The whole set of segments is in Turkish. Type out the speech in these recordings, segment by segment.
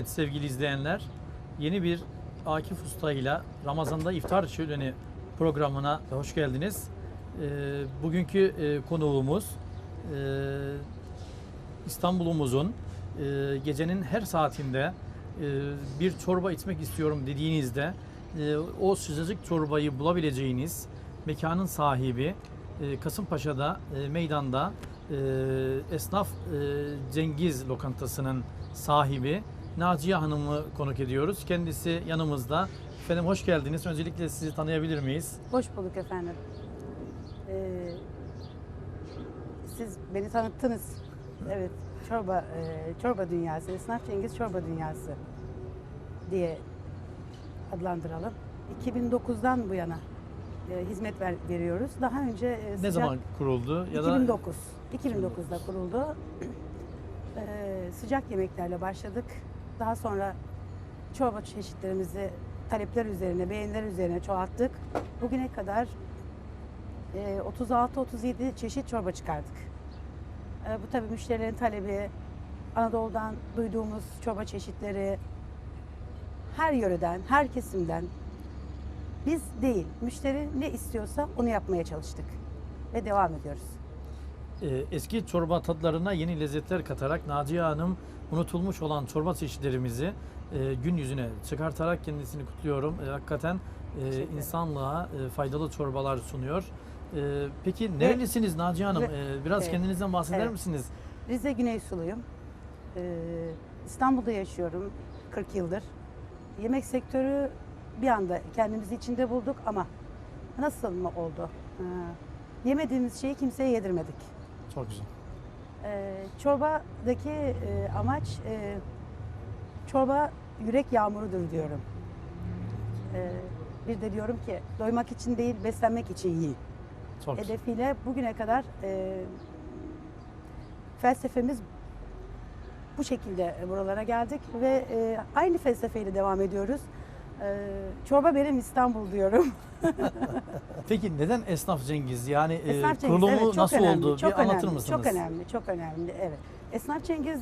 Evet sevgili izleyenler, yeni bir Akif Usta ile Ramazan'da iftar şöleni programına hoş geldiniz. Ee, bugünkü e, konuğumuz e, İstanbul'umuzun e, gecenin her saatinde e, bir çorba içmek istiyorum dediğinizde o sıcacık çorbayı bulabileceğiniz mekanın sahibi Kasımpaşa'da meydanda esnaf Cengiz lokantasının sahibi Naciye Hanım'ı konuk ediyoruz. Kendisi yanımızda. Efendim hoş geldiniz. Öncelikle sizi tanıyabilir miyiz? Hoş bulduk efendim. Ee, siz beni tanıttınız. Evet, çorba e, çorba dünyası, Esnaf Cengiz Çorba Dünyası diye adlandıralım. 2009'dan bu yana e, hizmet ver, veriyoruz. Daha önce e, Ne sıcak- zaman kuruldu? Ya da 2009. 2009'da kuruldu. Ee, sıcak yemeklerle başladık. Daha sonra çorba çeşitlerimizi talepler üzerine, beğeniler üzerine çoğalttık. Bugüne kadar e, 36-37 çeşit çorba çıkardık. E, bu tabii müşterilerin talebi, Anadolu'dan duyduğumuz çorba çeşitleri, her yöreden, her kesimden biz değil, müşteri ne istiyorsa onu yapmaya çalıştık ve devam ediyoruz. e, eski çorba tatlarına yeni lezzetler katarak Naciye Hanım unutulmuş olan çorba çeşitlerimizi e, gün yüzüne çıkartarak kendisini kutluyorum. E, hakikaten e, insanlığa e, faydalı çorbalar sunuyor. E, peki nerelisiniz Naciye Hanım? E, biraz evet. kendinizden bahseder Evet. misiniz? Rize Güneysuluyum. Ee, İstanbul'da yaşıyorum 40 yıldır. Yemek sektörü bir anda kendimizi içinde bulduk ama nasıl mı oldu? Ee, yemediğimiz şeyi kimseye yedirmedik. Çok güzel. Ee, çorbadaki e, amaç e, çorba yürek yağmurudur diyorum. Ee, bir de diyorum ki doymak için değil beslenmek için yiyin Çok hedefiyle bugüne kadar e, felsefemiz bu şekilde buralara geldik ve e, aynı felsefeyle devam ediyoruz. E, çorba benim İstanbul diyorum. Peki neden Esnaf Cengiz? Yani e, Esnaf Cengiz, kurulumu evet, çok nasıl önemli, oldu? Çok bir anlatır önemli, mısınız? Çok önemli, çok önemli. Evet. Esnaf Cengiz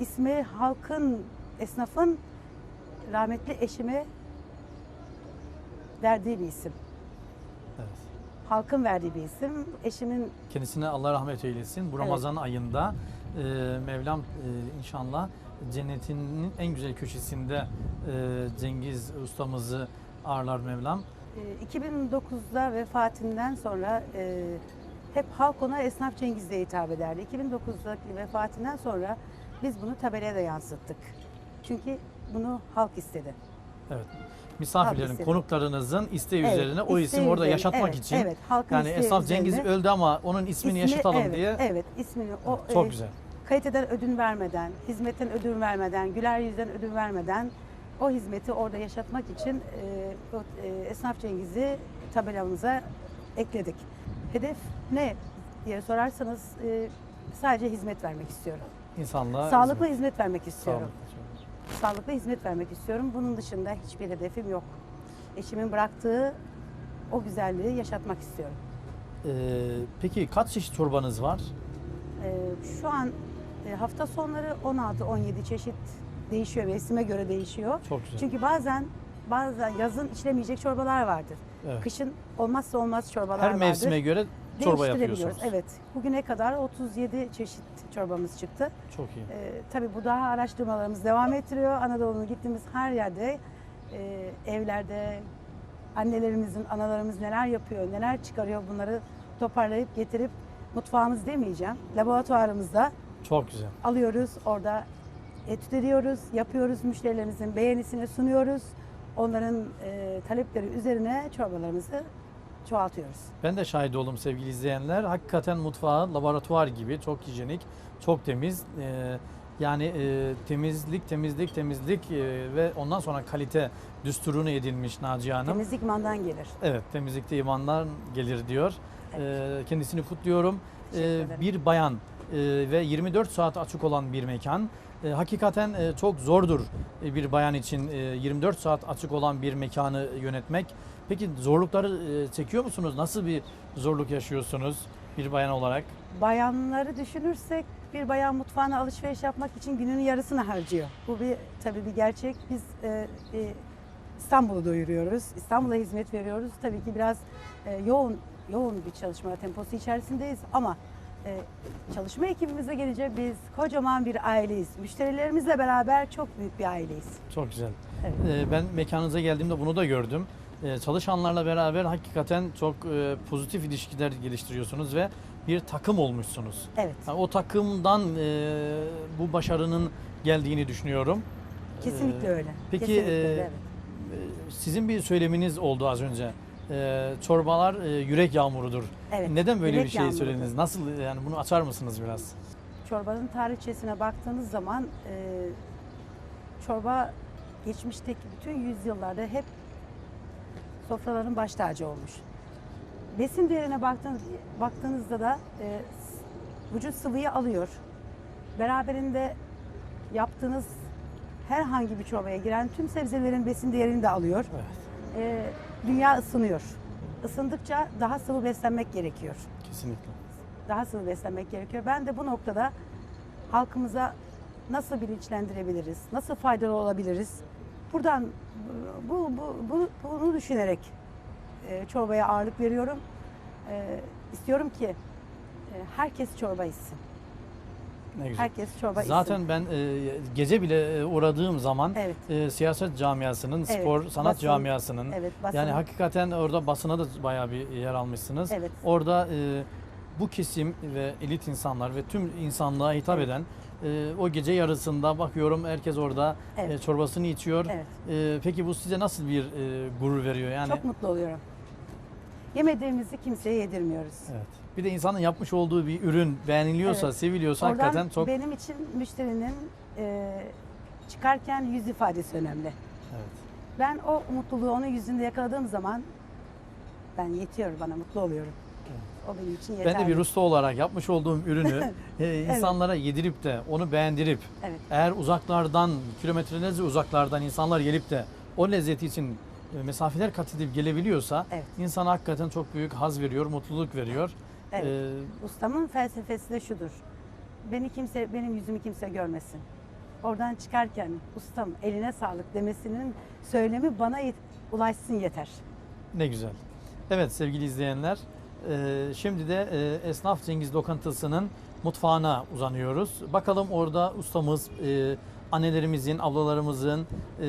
ismi halkın, esnafın rahmetli eşime verdiği bir isim. Evet. Halkın verdiği bir isim. Eşimin Kendisine Allah rahmet eylesin. Bu Evet. Ramazan ayında e, Mevlam e, inşallah cennetinin en güzel köşesinde Cengiz ustamızı ağırlar Mevlam. Ee, 2009'da vefatından sonra e, hep halk ona Esnaf Cengiz diye hitap ederdi. 2009'daki vefatından sonra biz bunu tabelaya da yansıttık. Çünkü bunu halk istedi. Evet. Misafirlerin, konuklarınızın isteği Evet, üzerine o isim orada üzerine, yaşatmak evet, için. Evet, halkın Yani Esnaf Cengiz öldü ama onun ismini ismi- yaşatalım evet, diye. Evet, ismini o Çok e, güzel. kaliteden ödün vermeden, hizmetten ödün vermeden, güler yüzden ödün vermeden o hizmeti orada yaşatmak için e, e, Esnaf Cengiz'i tabelamıza ekledik. Hedef ne diye sorarsanız e, sadece hizmet vermek istiyorum. İnsanlığa Sağlıklı hizmet. hizmet vermek istiyorum. Sağlıklı. Sağlıklı hizmet vermek istiyorum. Bunun dışında hiçbir hedefim yok. Eşimin bıraktığı o güzelliği yaşatmak istiyorum. Ee, peki kaç çeşit çorbanız var? Ee, şu an e, hafta sonları 16-17 çeşit değişiyor, mevsime göre değişiyor. Çok güzel. Çünkü bazen bazen yazın içilemeyecek çorbalar vardır. Evet. Kışın olmazsa olmaz çorbalar Her vardır. mevsime göre çorba yapıyorsunuz. Evet. Bugüne kadar 37 çeşit çorbamız çıktı. Çok iyi. Ee, tabii bu daha araştırmalarımız devam ettiriyor. Anadolu'nun gittiğimiz her yerde e, evlerde annelerimizin, analarımız neler yapıyor, neler çıkarıyor bunları toparlayıp getirip mutfağımız demeyeceğim. Laboratuvarımızda Çok güzel. alıyoruz. Orada etüt ediyoruz, yapıyoruz. Müşterilerimizin beğenisini sunuyoruz. Onların e, talepleri üzerine çorbalarımızı çoğaltıyoruz. Ben de şahit oldum sevgili izleyenler. Hakikaten mutfağı laboratuvar gibi çok hijyenik, çok temiz. Ee, yani e, temizlik, temizlik, temizlik e, ve ondan sonra kalite düsturunu edinmiş Naciye Hanım. Temizlik mandan gelir. Evet, temizlikte imandan gelir diyor. Ee, kendisini kutluyorum. Ederim. bir bayan e, ve 24 saat açık olan bir mekan. E, hakikaten e, çok zordur e, bir bayan için e, 24 saat açık olan bir mekanı yönetmek. Peki zorlukları e, çekiyor musunuz? Nasıl bir zorluk yaşıyorsunuz? bir bayan olarak? Bayanları düşünürsek bir bayan mutfağına alışveriş yapmak için gününün yarısını harcıyor. Bu bir tabii bir gerçek. Biz e, e, İstanbul'u doyuruyoruz. İstanbul'a hizmet veriyoruz. Tabii ki biraz e, yoğun yoğun bir çalışma temposu içerisindeyiz ama çalışma ekibimize gelince biz kocaman bir aileyiz. Müşterilerimizle beraber çok büyük bir aileyiz. Çok güzel. Evet. Ee, Ben mekanınıza geldiğimde bunu da gördüm. Ee, Çalışanlarla beraber hakikaten çok e, pozitif ilişkiler geliştiriyorsunuz ve bir takım olmuşsunuz. Evet. Yani o takımdan e, bu başarının geldiğini düşünüyorum. Kesinlikle Ee, öyle. peki, Kesinlikle e, öyle, evet. Sizin bir söyleminiz oldu az önce. Ee, Çorbalar e, yürek yağmurudur. Evet, Neden böyle yürek bir şey yağmurudur. söylediniz? Nasıl yani bunu açar mısınız biraz? Çorbanın tarihçesine baktığınız zaman e, çorba geçmişteki bütün yüzyıllarda hep sofraların baş tacı olmuş. Besin değerine baktığınız, baktığınızda da e, vücut sıvıyı alıyor. Beraberinde yaptığınız herhangi bir çorbaya giren tüm sebzelerin besin değerini de alıyor. Evet. E, dünya ısınıyor. Isındıkça daha sıvı beslenmek gerekiyor Kesinlikle. daha sıvı beslenmek gerekiyor. Ben de bu noktada halkımıza nasıl bilinçlendirebiliriz, nasıl faydalı olabiliriz? Buradan bu, bu, bu bunu düşünerek e, çorbaya ağırlık veriyorum. E, istiyorum ki e, herkes çorba içsin. Ne güzel. Herkes çorba içsin. Zaten ben e, gece bile e, uğradığım zaman Evet. e, siyaset camiasının, Evet, spor, sanat basın, camiasının Evet, basın. yani hakikaten orada basına da bayağı bir yer almışsınız. Evet. Orada e, bu kesim ve elit insanlar ve tüm insanlığa hitap Evet. eden e, o gece yarısında bakıyorum herkes orada Evet. e, çorbasını içiyor. Evet. E, peki bu size nasıl bir e, gurur veriyor? Yani Çok mutlu oluyorum. Yemediğimizi kimseye yedirmiyoruz. Evet. Bir de insanın yapmış olduğu bir ürün beğeniliyorsa, Evet. seviliyorsa Oradan hakikaten çok benim için müşterinin e, çıkarken yüz ifadesi önemli. evet. Ben o mutluluğu onun yüzünde yakaladığım zaman ben yetiyor bana mutlu oluyorum. O benim için yeterli. Ben de bir usta olarak yapmış olduğum ürünü e, insanlara yedirip de onu beğendirip Evet. eğer uzaklardan, kilometrelerce uzaklardan insanlar gelip de o lezzeti için mesafeler kat edip gelebiliyorsa Evet. insana hakikaten çok büyük haz veriyor, mutluluk veriyor. Evet. E, Ustamın felsefesi de şudur. Beni kimse, benim yüzümü kimse görmesin. Oradan çıkarken ustam eline sağlık demesinin söylemi bana ulaşsın yeter. ne güzel. Evet sevgili izleyenler, e, şimdi de e, Esnaf Cengiz Lokantası'nın mutfağına uzanıyoruz. Bakalım orada ustamız, e, annelerimizin, ablalarımızın, e,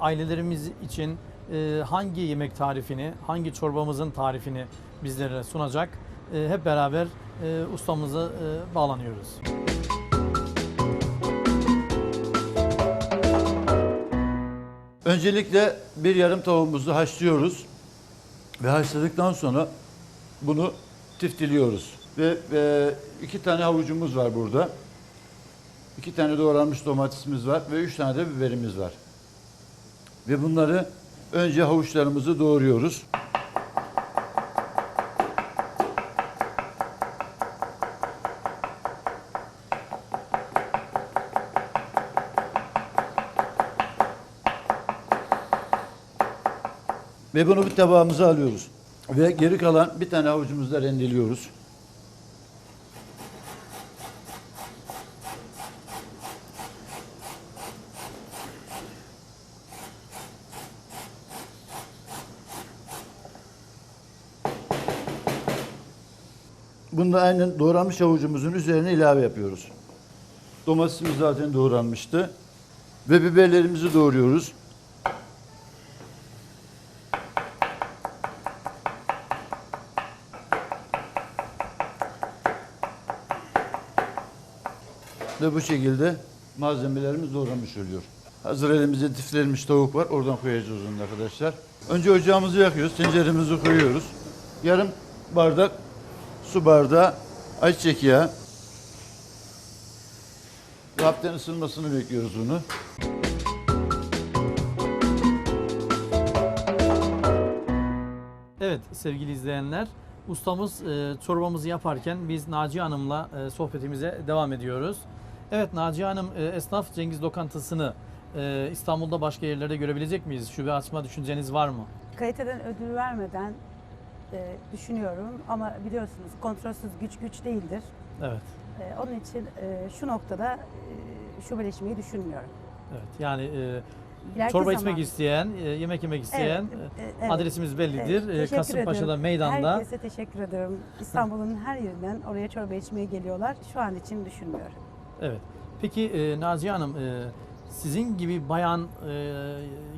ailelerimiz için e, hangi yemek tarifini, hangi çorbamızın tarifini bizlere sunacak. E, hep beraber e, ustamıza e, bağlanıyoruz. Öncelikle bir yarım tavuğumuzu haşlıyoruz. Ve haşladıktan sonra bunu tiftiliyoruz. Ve e, iki tane havucumuz var burada. İki tane doğranmış domatesimiz var ve üç tane de biberimiz var. Ve bunları önce havuçlarımızı doğruyoruz. Ve bunu bir tabağımıza alıyoruz. Ve geri kalan bir tane havucumuzu rendeliyoruz. Bunu da aynen doğranmış havucumuzun üzerine ilave yapıyoruz. Domatesimiz zaten doğranmıştı. Ve biberlerimizi doğruyoruz. Ve bu şekilde malzemelerimiz doğramış oluyor. Hazır elimizde tiflenmiş tavuk var. Oradan koyacağız onu arkadaşlar. Önce ocağımızı yakıyoruz. Tenceremizi koyuyoruz. Yarım bardak su bardağı ayçiçek yağı. Ve hafiften ısınmasını bekliyoruz bunu. Evet sevgili izleyenler, ustamız e, çorbamızı yaparken biz Naciye Hanım'la e, sohbetimize devam ediyoruz. Evet Naciye Hanım, e, Esnaf Cengiz Lokantası'nı e, İstanbul'da başka yerlerde görebilecek miyiz? Şube açma düşünceniz var mı? Kaliteden ödül vermeden e, düşünüyorum ama biliyorsunuz kontrolsüz güç güç değildir. Evet. E, onun için e, şu noktada e, şubeleşmeyi düşünmüyorum. Evet. Yani e, İleriki çorba zaman- içmek isteyen, e, yemek yemek isteyen Evet, e, evet. adresimiz bellidir. E, teşekkür Kasımpaşa'da meydanda. Herkese teşekkür ederim. İstanbul'un her yerinden oraya çorba içmeye geliyorlar. Şu an için düşünmüyorum. Evet. Peki e, Nazihe Hanım, e, sizin gibi bayan e,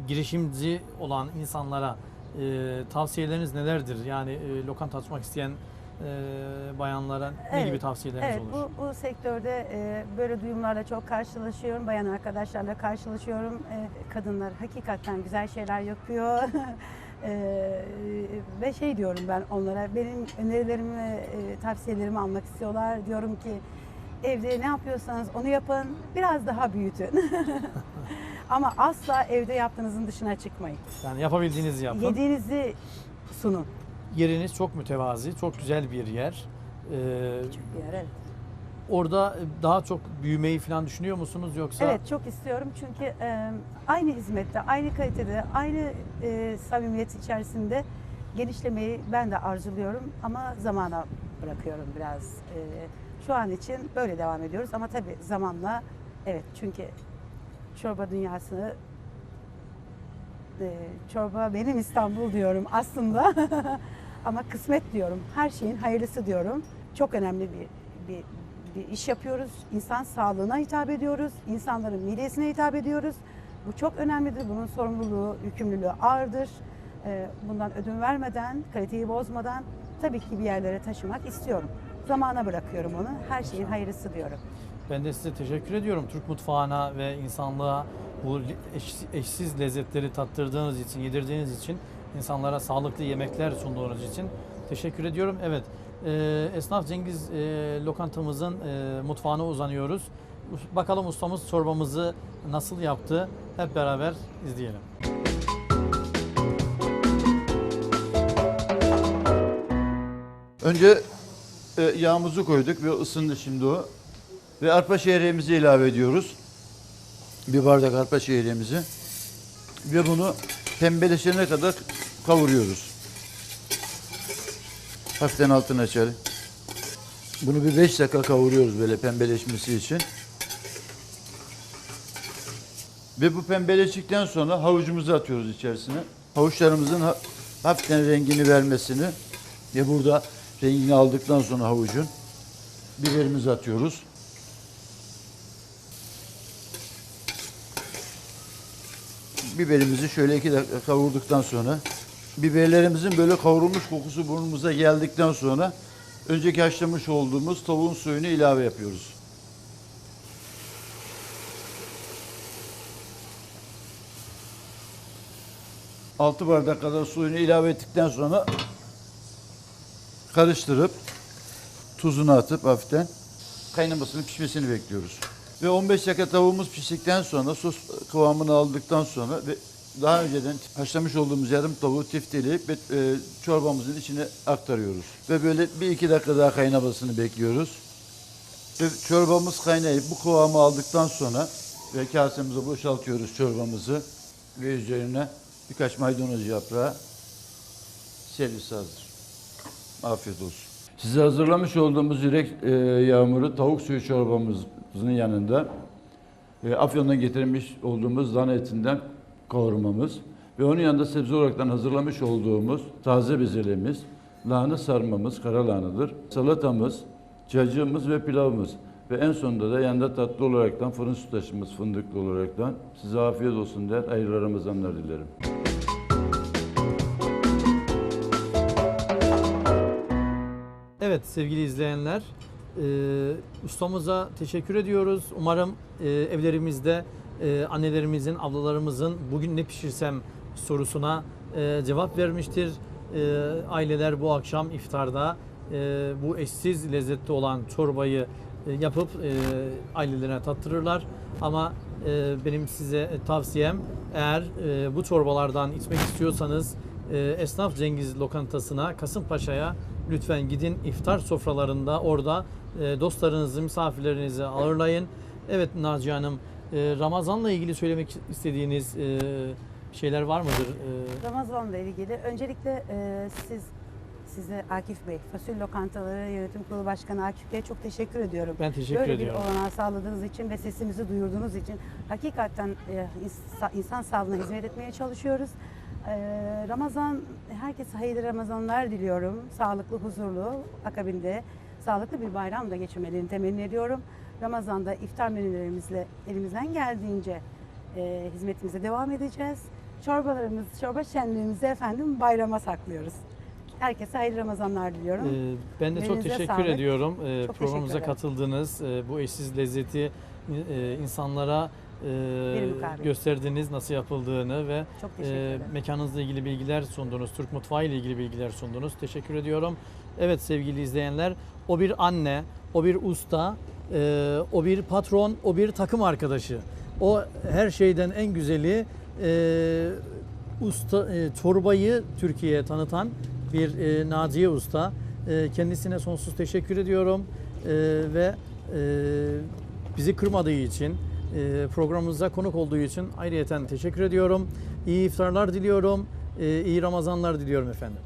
girişimci olan insanlara e, tavsiyeleriniz nelerdir? Yani e, lokanta açmak isteyen e, bayanlara ne Evet, gibi tavsiyeleriniz Evet, olur? bu, bu sektörde e, böyle duyumlarla çok karşılaşıyorum. Bayan arkadaşlarla karşılaşıyorum. E, kadınlar hakikaten güzel şeyler yapıyor. E, ve şey diyorum ben onlara, benim önerilerimi, e, tavsiyelerimi almak istiyorlar. Diyorum ki evde ne yapıyorsanız onu yapın, biraz daha büyütün. Ama asla evde yaptığınızın dışına çıkmayın. Yani yapabildiğinizi yapın. Yediğinizi sunun. Yeriniz çok mütevazi, çok güzel bir yer. E, Küçük bir yer, evet. orada daha çok büyümeyi falan düşünüyor musunuz yoksa? Evet çok istiyorum çünkü e, aynı hizmette, aynı kalitede, aynı e, samimiyet içerisinde genişlemeyi ben de arzuluyorum ama zamana bırakıyorum biraz. E, şu an için böyle devam ediyoruz ama tabii zamanla evet çünkü çorba dünyası e, çorba benim İstanbul diyorum aslında ama kısmet diyorum. Her şeyin hayırlısı diyorum. Çok önemli bir, bir, bir iş yapıyoruz. İnsan sağlığına hitap ediyoruz. İnsanların midesine hitap ediyoruz. Bu çok önemlidir. Bunun sorumluluğu, yükümlülüğü ağırdır. E, bundan ödün vermeden, kaliteyi bozmadan tabii ki bir yerlere taşımak istiyorum. Zamana bırakıyorum onu. Her şeyin hayırlısı diyorum. Ben de size teşekkür ediyorum. Türk mutfağına ve insanlığa bu eş- eşsiz lezzetleri tattırdığınız için, yedirdiğiniz için, insanlara sağlıklı yemekler sunduğunuz için teşekkür ediyorum. Evet, e, Esnaf Cengiz e, lokantamızın e, mutfağına uzanıyoruz. Bakalım ustamız çorbamızı nasıl yaptı? Hep beraber izleyelim. Önce e, yağımızı koyduk ve ısındı şimdi o. Ve arpa şehriyemizi ilave ediyoruz. Bir bardak arpa şehriyemizi. Ve bunu pembeleşene kadar kavuruyoruz. Hafiften altını açalım. Bunu bir 5 dakika kavuruyoruz böyle pembeleşmesi için. Ve bu pembeleştikten sonra havucumuzu atıyoruz içerisine. Havuçlarımızın ha- hafiften rengini vermesini ve burada rengini aldıktan sonra havucun biberimizi atıyoruz. Biberimizi şöyle iki dakika kavurduktan sonra biberlerimizin böyle kavrulmuş kokusu burnumuza geldikten sonra önceki haşlamış olduğumuz tavuğun suyunu ilave yapıyoruz. Altı bardak kadar suyunu ilave ettikten sonra karıştırıp tuzunu atıp hafiften kaynamasını pişmesini bekliyoruz. Ve 15 dakika tavuğumuz piştikten sonra sos kıvamını aldıktan sonra ve daha önceden haşlamış olduğumuz yarım tavuğu tifteleyip e, çorbamızın içine aktarıyoruz. Ve böyle bir iki dakika daha kaynamasını bekliyoruz. Ve çorbamız kaynayıp bu kıvamı aldıktan sonra ve kasemize boşaltıyoruz çorbamızı ve üzerine birkaç maydanoz yaprağı servis hazır. Afiyet olsun. Size hazırlamış olduğumuz yürek e, yağmuru tavuk suyu çorbamızın yanında e, Afyon'dan getirmiş olduğumuz dana etinden kavurmamız ve onun yanında sebze olaraktan hazırlamış olduğumuz taze bezelemiz, lahana sarmamız, kara lahanadır, salatamız, cacığımız ve pilavımız ve en sonunda da yanında tatlı olaraktan fırın sütlaçımız fındıklı olaraktan size afiyet olsun der, hayırlı Ramazanlar dilerim. Evet sevgili izleyenler, e, ustamıza teşekkür ediyoruz. Umarım e, evlerimizde e, annelerimizin, ablalarımızın bugün ne pişirsem sorusuna e, cevap vermiştir. E, aileler bu akşam iftarda e, bu eşsiz lezzetli olan çorbayı e, yapıp e, ailelerine tattırırlar. Ama e, benim size tavsiyem eğer e, bu çorbalardan içmek istiyorsanız e, Esnaf Cengiz lokantasına Kasımpaşa'ya lütfen gidin iftar sofralarında orada e, dostlarınızı, misafirlerinizi ağırlayın. Evet Naciye Hanım, e, Ramazan'la ilgili söylemek istediğiniz e, şeyler var mıdır? E, Ramazan'la ilgili öncelikle e, siz size Akif Bey, Fasulye Lokantaları Yönetim Kurulu Başkanı Akif Bey'e çok teşekkür ediyorum. Ben teşekkür Böyle ediyorum. bir olanağı sağladığınız için ve sesimizi duyurduğunuz için hakikaten e, ins- insan sağlığına hizmet etmeye çalışıyoruz. E, Ramazan, herkese hayırlı Ramazanlar diliyorum. Sağlıklı, huzurlu, akabinde sağlıklı bir bayram da geçirmelerini temenni ediyorum. Ramazan'da iftar menülerimizle elimizden geldiğince e, hizmetimize devam edeceğiz. Çorbalarımız, çorba şenliğimizi efendim bayrama saklıyoruz. Herkese hayırlı Ramazanlar diliyorum. Ee, ben de çok Elinize teşekkür sağlık. ediyorum. Ee, Çok programımıza teşekkür katıldınız. Ee, bu eşsiz lezzeti e, insanlara e, gösterdiniz nasıl yapıldığını ve e, mekanınızla ilgili bilgiler sundunuz. Türk mutfağı ile ilgili bilgiler sundunuz. Teşekkür ediyorum. Evet sevgili izleyenler, o bir anne, o bir usta, e, o bir patron, o bir takım arkadaşı. O her şeyden en güzeli e, usta e, çorbayı Türkiye'ye tanıtan bir e, Naciye Usta. E, kendisine sonsuz teşekkür ediyorum E, ve e, bizi kırmadığı için, e, programımıza konuk olduğu için ayrıyeten teşekkür ediyorum. İyi iftarlar diliyorum, e, iyi Ramazanlar diliyorum efendim.